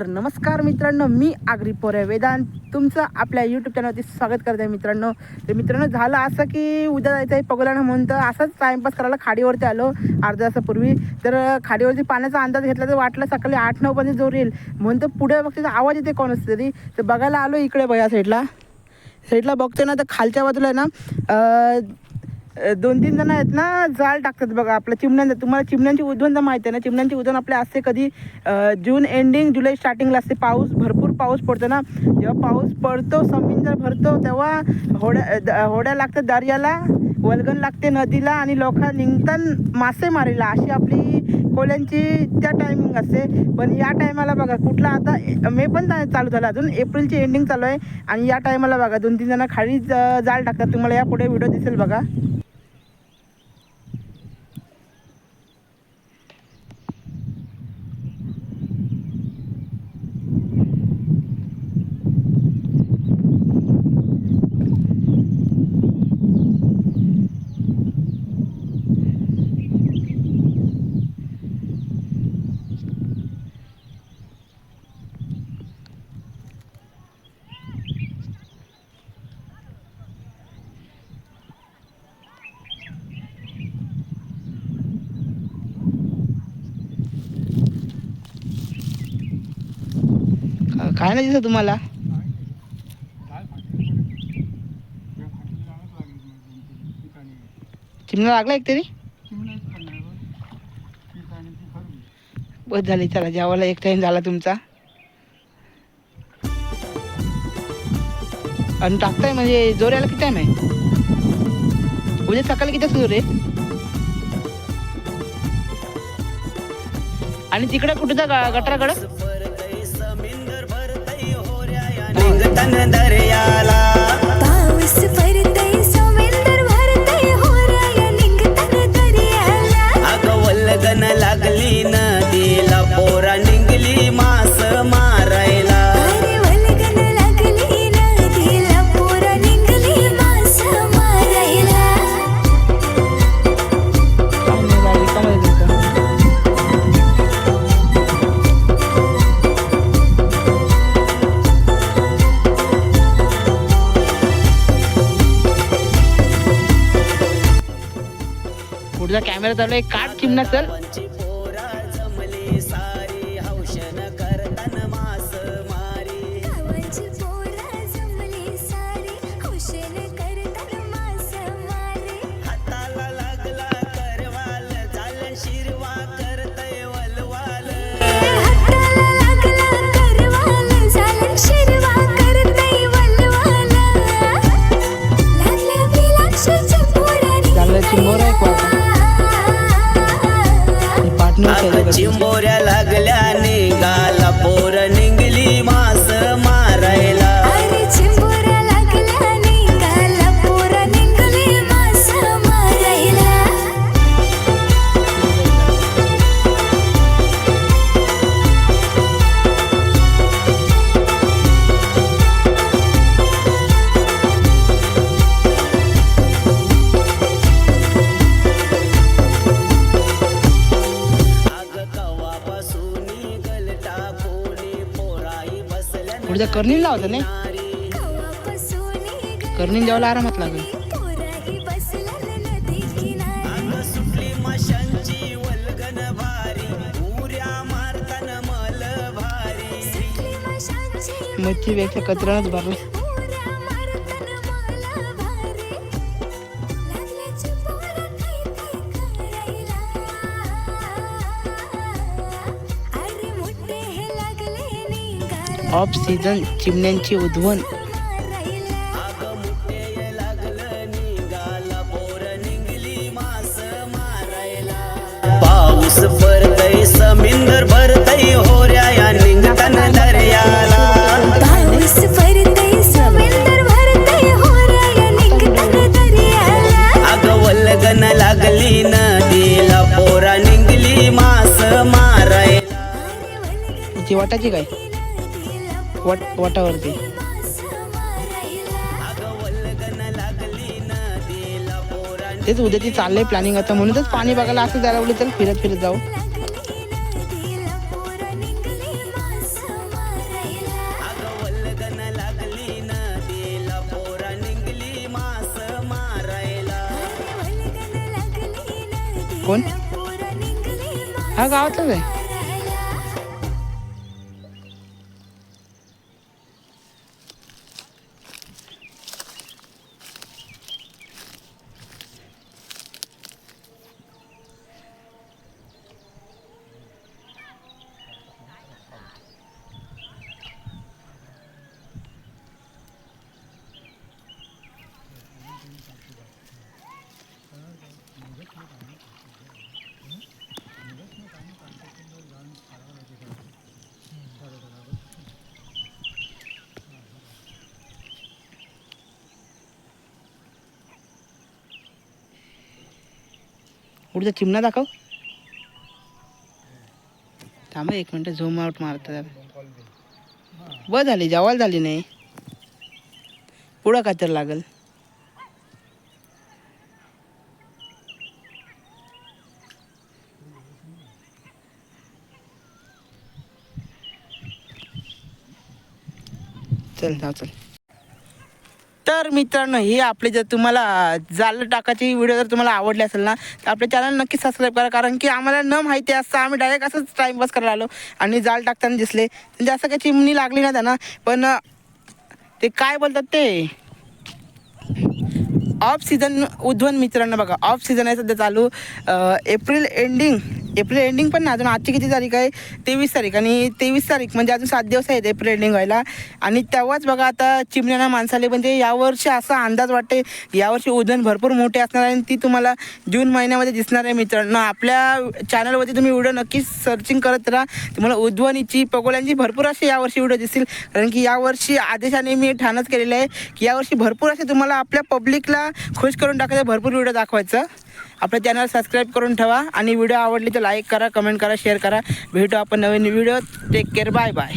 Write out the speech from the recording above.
तर नमस्कार मित्रांनो मी आगरी पोरे वेदांत. तुमचं आपल्या यूट्यूब चॅनलवरती स्वागत करत आहे मित्रांनो. तर मित्रांनो झालं असं की उद्या जायचं आहे पगोलानं म्हणून तर असंच टाईमपास करायला खाडीवरती आलो अर्ध्या तासापूर्वी. तर खाडीवरती पाण्याचा अंदाज घेतला तर वाटलं सकाळी आठ नऊ पर्यंत जोर येईल. म्हणून तर पुढे बघते तर आवाज येते कोण असते तरी. तर बघायला आलो इकडे बघा साईडला साईडला बघते ना तर खालच्या बाजूला आहे ना दोन तीन जण आहेत ना जाळ टाकतात बघा आपल्या चिमण्यांचं. तुम्हाला चिमण्यांची उद्वण तर माहिती आहे ना चिमण्यांची उद्वण आपल्या असते कधी जून एंडिंग जुलै स्टार्टिंगला असते. पाऊस भरपूर पाऊस पडतो ना. जेव्हा पाऊस पडतो जर भरतो तेव्हा होड्या द- होड्या लागतात दर्याला वलगण लागते नदीला आणि लोक निघतात मासे मारीला. अशी आपली कोल्यांची त्या टायमिंग असते. पण या टायमाला बघा कुठला आता मे पण चालू झाला. अजून एप्रिलची एंडिंग चालू आहे. आणि या टायमाला बघा दोन तीन जण खाली जाळ टाकतात. तुम्हाला या पुढे व्हिडिओ दिसेल बघा. काय नाही दिसत तुम्हाला? चिमणा लागला एक तरी? बस झाली चला जेवायला एक टाइम झाला तुमचा. आणि टाकताय म्हणजे जोर यायला किती टाइम आहे? उद्या सकाळी किती जोर आहे? आणि तिकडे कुठे जा गटराकडं? निघतन दर्याला तुझा कॅमेरा चालू आहे. काट चिमणा चल. चिंबोऱ्या लागल्या निघाला माशांची वल्गन भारी उऱ्या मारतान मल भारी सुटली माशांची मच्छीपेक्षा कचरानच भरला ऑफ सीझन चिमण्यांची मारायला पाऊस भरतय समिंदर भरतय होऱ्या या निघतन दर्याला. पाऊस पडतय समुंदर भरतय होराया निघतन दर्याला. अग वल्गन लागली नदीला पोरा निघली मास ती वाटाची काय? वट वाटावरती. तेच उद्याची चाललंय प्लॅनिंग आता. म्हणूनच पाणी बघायला असं जायला बोलले तर फिरत फिरत जाऊ. कोण? हा गावातलाच आहे. पुढचा चिमणा दाखव. थांबा एक मिनटं झूम आउट मारतात ब झाली जवाल झाली नाही. पुढं काय तर लागल? चल जाऊ चल. तर मित्रांनो हे आपले जर तुम्हाला जाल टाकायची व्हिडिओ जर तुम्हाला आवडली असेल ना तर आपल्या चॅनल नक्की सबस्क्राईब करा. कारण की आम्हाला न माहिती असतं आम्ही डायरेक्ट असंच टाईमपास करायला आलो आणि जाल टाकताना दिसले. म्हणजे असं काही चिमणी लागली नाही त्यांना. पण ते काय बोलतात ते? ऑफ सीझन उद्वन मित्रांनो बघा. ऑफ सीझन आहे सध्या चालू. एप्रिल एंडिंग एप्रिल एंडिंग पण ना अजून आजची किती तारीख आहे? तेवीस तारीख. आणि तेवीस तारीख म्हणजे अजून सात दिवस आहेत एप्रिल एंडिंग व्हायला. आणि तेव्हाच बघा आता चिमण्याना माणसाले म्हणजे यावर्षी असा अंदाज वाटते यावर्षी उद्यान भरपूर मोठे असणार आहे आणि ती तुम्हाला जून महिन्यामध्ये दिसणार आहे मित्रांनो. आपल्या चॅनलवरती तुम्ही व्हिडिओ नक्की सर्चिंग करत राहा. तुम्हाला उद्वनीची पगोल्यांची भरपूर असे यावर्षी व्हिडिओ दिसतील. कारण की यावर्षी आदेशाने मी ठाणच केलेलं आहे की यावर्षी भरपूर असे तुम्हाला आपल्या पब्लिकला खुश करून टाकायचं भरपूर व्हिडिओ दाखवायचं. आपल्या चॅनल सबस्क्राईब करून ठेवा आणि व्हिडिओ आवडली तर लाईक करा कमेंट करा शेअर करा. भेटू आपण नवीन video take care bye bye